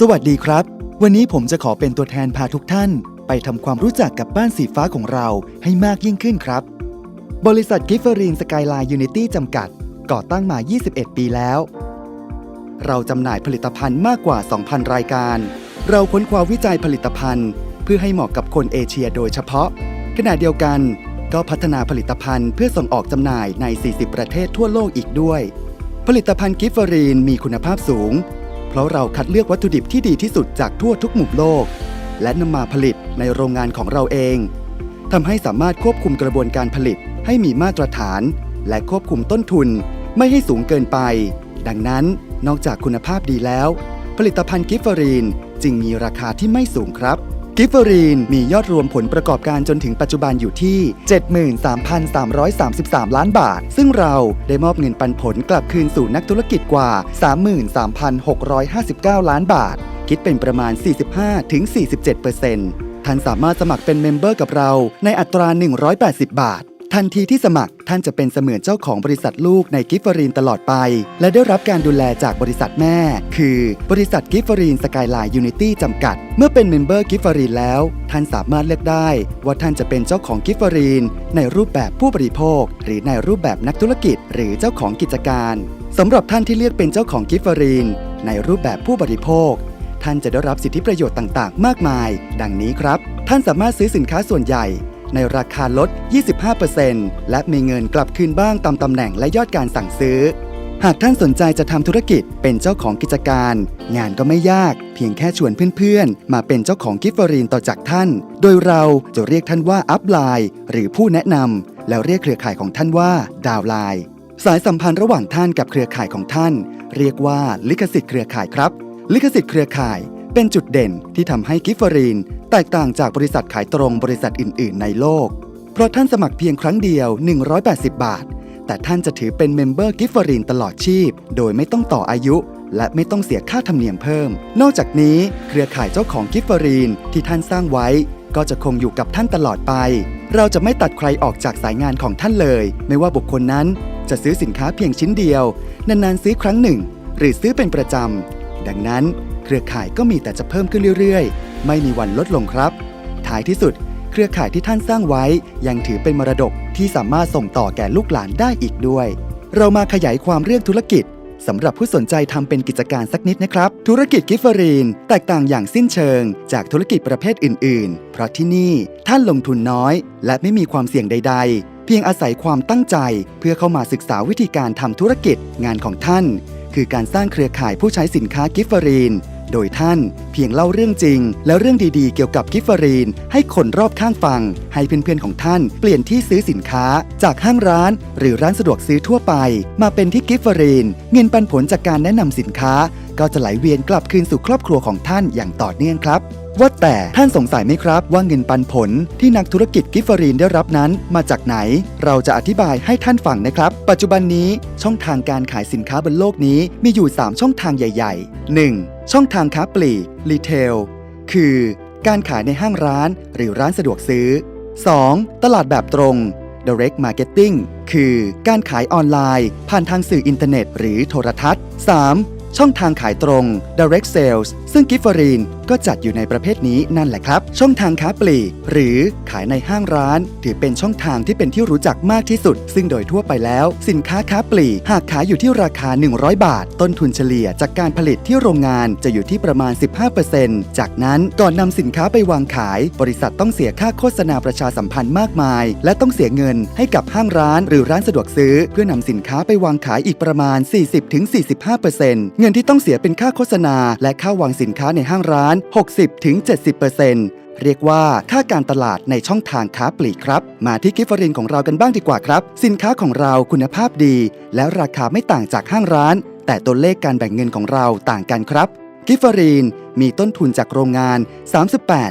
สวัสดีครับ วันนี้ผมจะขอเป็นตัวแทนพาทุกท่าน ไปทำความรู้จักกับบ้านสีฟ้าของเราให้มากยิ่งขึ้นครับ บริษัทกิฟเฟอรีนสกายไลน์ยูนิตี้จำกัด ก่อตั้งมา 21 ปีแล้ว เราจำหน่ายผลิตภัณฑ์มากกว่า 2,000 รายการ เราค้นคว้าวิจัยผลิตภัณฑ์ เพื่อให้เหมาะกับคนเอเชียโดยเฉพาะ ขณะเดียวกันก็พัฒนาผลิตภัณฑ์เพื่อส่งออกจำหน่ายใน 40 ประเทศทั่วโลกอีกด้วย ผลิตภัณฑ์กิฟเฟอรีนมีคุณภาพสูง ราะเราคัดเลือกวัตถุดิบที่ดีที่สุดจากทั่วทุกมุมโลก และนำมาผลิตในโรงงานของเราเองทำให้สามารถควบคุมกระบวนการผลิตให้มีมาตรฐาน และควบคุมต้นทุน ไม่ให้สูงเกินไป ดังนั้นนอกจากคุณภาพดีแล้ว ผลิตภัณฑ์กิฟเฟอรีนจึงมีราคาที่ไม่สูงครับ กิฟเฟอรีนมียอดรวมผลประกอบการจนถึงปัจจุบันอยู่ที่ 73,333 ล้านบาท ซึ่งเราได้มอบเงินปันผลกลับคืนสู่นักธุรกิจกว่า 33,659 ล้านบาท คิดเป็นประมาณ 45-47%ท่านสามารถสมัครเป็นเมมเบอร์กับเราในอัตรา 180 บาท ทันทีที่สมัครท่านจะเป็นเสมือนเจ้าของบริษัทลูกในกิฟฟอรีนตลอดไป และได้รับการดูแลจากบริษัทแม่ คือบริษัทกิฟฟอรีนสกายไลน์ยูนิตี้จำกัด เมื่อเป็นเมมเบอร์กิฟฟอรีนแล้ว ท่านสามารถเลือกได้ว่าท่านจะเป็นเจ้าของกิฟฟอรีนในรูปแบบผู้บริโภค หรือในรูปแบบนักธุรกิจ หรือเจ้าของกิจการสำหรับท่านที่เลือกเป็นเจ้าของกิฟฟอรีนในรูปแบบผู้บริโภค ท่านจะได้รับสิทธิประโยชน์ต่าง ๆ มากมาย ดังนี้ครับ ท่านสามารถซื้อสินค้าส่วนใหญ่ ในราคาลด 25%และมีเงินกลับคืนบ้างตามตำแหน่งและยอดการสั่งซื้อ หากท่านสนใจจะทำธุรกิจเป็นเจ้าของกิจการ งานก็ไม่ยาก เพียงแค่ชวนเพื่อนๆ มาเป็นเจ้าของกิฟฟอรีนต่อจากท่าน โดยเราจะเรียกท่านว่าอัพไลน์หรือผู้แนะนำแล้วเรียกเครือข่ายของท่านว่าดาวไลน์สายสัมพันธ์ระหว่างท่านกับเครือข่ายของท่าน เรียกว่าลิขสิทธิ์เครือข่ายครับ ลิขสิทธิ์เครือข่ายเป็นจุดเด่นที่ทำให้กิฟฟอรีน แตกต่างจากบริษัทขายตรงบริษัทอื่น ๆ ในโลก เพราะท่านสมัครเพียงครั้งเดียว 180 บาท แต่ท่านจะถือเป็นเมมเบอร์กิฟเฟอรีนตลอดชีพ โดยไม่ต้องต่ออายุและไม่ต้องเสียค่าธรรมเนียมเพิ่ม นอกจากนี้เครือข่ายเจ้าของกิฟเฟอรีนที่ท่านสร้างไว้ ก็จะคงอยู่กับท่านตลอดไป เราจะไม่ตัดใครออกจากสายงานของท่านเลย ไม่ว่าบุคคลนั้นจะซื้อสินค้าเพียงชิ้นเดียว นานๆซื้อครั้งหนึ่ง หรือซื้อเป็นประจำ ดังนั้น เครือข่ายก็มีแต่จะเพิ่มขึ้นเรื่อยๆ ไม่มีวันลดลงครับ ท้ายที่สุด เครือข่ายที่ท่านสร้างไว้ ยังถือเป็นมรดกที่สามารถส่งต่อแก่ลูกหลานได้อีกด้วย เรามาขยายความเรื่องธุรกิจสำหรับผู้สนใจทำเป็นกิจการสักนิดนะครับ ธุรกิจกิฟเฟอรีน แตกต่างอย่างสิ้นเชิง จากธุรกิจประเภทอื่น ๆ เพราะที่นี่ท่านลงทุนน้อย และไม่มีความเสี่ยงใด ๆ เพียงอาศัยความตั้งใจ เพื่อเข้ามาศึกษาวิธีการทำธุรกิจงานของท่าน คือการสร้างเครือข่ายผู้ใช้สินค้ากิฟเฟอรีน โดยท่านเพียงเล่าเรื่องจริง และเรื่องดีๆ เกี่ยวกับกิฟเฟอรีน ให้คนรอบข้างฟัง ให้เพื่อนๆของท่านเปลี่ยนที่ซื้อสินค้า จากห้างร้าน หรือร้านสะดวกซื้อทั่วไป มาเป็นที่กิฟเฟอรีน เงินปันผลจากการแนะนำสินค้า ก็จะไหลเวียนกลับคืนสู่ครอบครัวของท่านอย่างต่อเนื่องครับว่าแต่ท่านสงสัยไหมครับว่าเงินปันผลที่นักธุรกิจกิฟเฟอรีนได้รับนั้นมาจากไหน เราจะอธิบายให้ท่านฟังนะครับ ปัจจุบันนี้ช่องทางการขายสินค้าบนโลกนี้มีอยู่ 3 ช่องทางใหญ่ ๆ 1. ช่องทางค้าปลีกรีเทล คือ การขายในห้างร้านหรือร้านสะดวกซื้อ 2. ตลาดแบบตรง direct marketing คือการขายออนไลน์ ผ่านทางสื่ออินเทอร์เน็ต หรือโทรทัศน์ 3. ช่องทางขายตรง direct sales ซึ่งกิฟฟอรีนก็จัดอยู่ในประเภทนี้นั่นแหละครับ ช่องทางค้าปลีก หรือขายในห้างร้าน ถือเป็นช่องทางที่เป็นที่รู้จักมากที่สุด ซึ่งโดยทั่วไปแล้ว สินค้าค้าปลีก หากขายอยู่ที่ราคา 100 บาท ต้นทุนเฉลี่ยจากการผลิตที่โรงงานจะอยู่ที่ประมาณ 15%จากนั้นก่อนนำสินค้าไปวางขาย บริษัทต้องเสียค่าโฆษณาประชาสัมพันธ์มากมาย และต้องเสียเงินให้กับห้างร้านหรือร้านสะดวกซื้อ เพื่อนำสินค้าไปวางขายอีกประมาณ 40-45%เงินที่ต้องเสียเป็นค่าโฆษณาและค่าวางสินินค้าในห้างร้าน 60-70%เรียกว่าค่าการตลาดในช่องทางค้าปลีกครับ มาที่กิฟฟรินของเรากันบ้างดีกว่าครับ สินค้าของเราคุณภาพดี และราคาไม่ต่างจากห้างร้าน แต่ตัวเลขการแบ่งเงินของเราต่างกันครับ กิฟฟรีน มีต้นทุนจากโรงงาน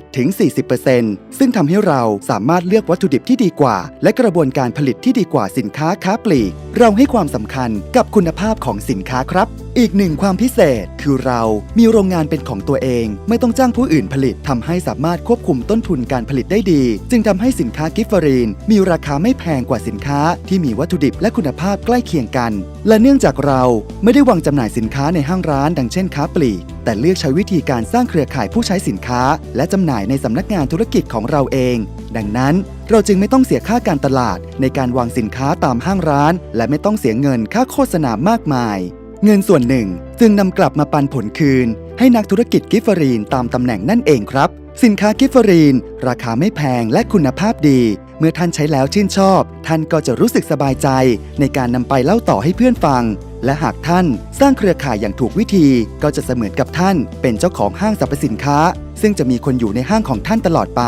38-40%ซึ่งทำให้เราสามารถเลือกวัตถุดิบที่ดีกว่า และกระบวนการผลิตที่ดีกว่าสินค้าค้าปลีก เราให้ความสำคัญกับคุณภาพของสินค้าครับ อีกหนึ่งความพิเศษคือเรามีโรงงานเป็นของตัวเอง ไม่ต้องจ้างผู้อื่นผลิตทำให้สามารถควบคุมต้นทุนการผลิตได้ดี จึงทำให้สินค้ากิฟเฟอรีน มีราคาไม่แพงกว่าสินค้า ที่มีวัตถุดิบและคุณภาพใกล้เคียงกัน และเนื่องจากเราไม่ได้วางจำหน่ายสินค้าในห้างร้าน ดังเช่นค้าปลีก แต่เลือกใช้วิธีการการสร้างเครือข่ายผู้ใช้สินค้า และจำหน่ายในสำนักงานธุรกิจของเราเอง ดังนั้นเราจึงไม่ต้องเสียค่าการตลาดในการวางสินค้าตามห้างร้าน และไม่ต้องเสียเงินค่าโฆษณามากมาย เงินส่วนหนึ่งจึงนำกลับมาปันผลคืน ให้นักธุรกิจกิฟเฟอรีนตามตำแหน่งนั่นเองครับ สินค้ากิฟเฟอรีน ราคาไม่แพงและคุณภาพดี เมื่อท่านใช้แล้วชื่นชอบ ท่านก็จะรู้สึกสบายใจ ในการนำไปเล่าต่อให้เพื่อนฟัง และหากท่านสร้างเครือข่ายอย่างถูกวิธี ก็จะเสมือนกับท่านเป็นเจ้าของห้างสรรพสินค้า ซึ่งจะมีคนอยู่ในห้างของท่านตลอดไป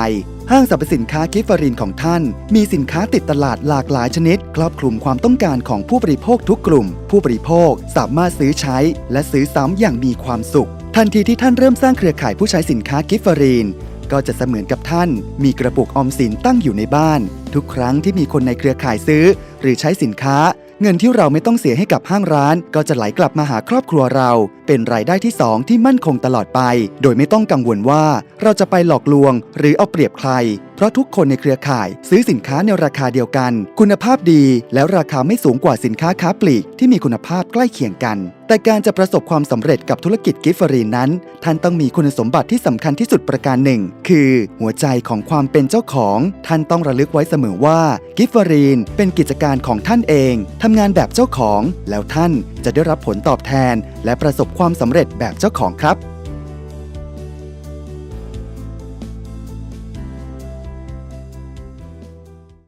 ห้างสรรพสินค้ากิฟฟอรินของท่าน มีสินค้าติดตลาดหลากหลายชนิด ครอบคลุมความต้องการของผู้บริโภคทุกกลุ่ม ผู้บริโภคสามารถซื้อใช้ และซื้อซ้ำอย่างมีความสุข ทันทีที่ท่านเริ่มสร้างเครือข่ายผู้ใช้สินค้ากิฟฟอรีนก็จะเสมือนกับท่าน มีกระปุกออมสินตั้งอยู่ในบ้าน ทุกครั้งที่มีคนในเครือข่ายซื้อ หรือใช้สินค้า เงินที่เราไม่ต้องเสียให้กับห้างร้าน ก็จะไหลกลับมาหาครอบครัวเรา เป็นรายได้ที่สองที่มั่นคงตลอดไป โดยไม่ต้องกังวลว่า เราจะไปหลอกลวง หรือเอาเปรียบใคร เพราะทุกคนในเครือข่ายซื้อสินค้าในราคาเดียวกัน คุณภาพดีแล้วราคาไม่สูงกว่าสินค้าค้าปลีกที่มีคุณภาพใกล้เคียงกัน แต่การจะประสบความสำเร็จกับธุรกิจกิฟเฟอรีนนั้น ท่านต้องมีคุณสมบัติที่สำคัญที่สุดประการหนึ่ง คือหัวใจของความเป็นเจ้าของ ท่านต้องระลึกไว้เสมอว่ากิฟเฟอรีนเป็นกิจการของท่านเองทำงานแบบเจ้าของ แล้วท่านจะได้รับผลตอบแทน และประสบความสำเร็จแบบเจ้าของครับ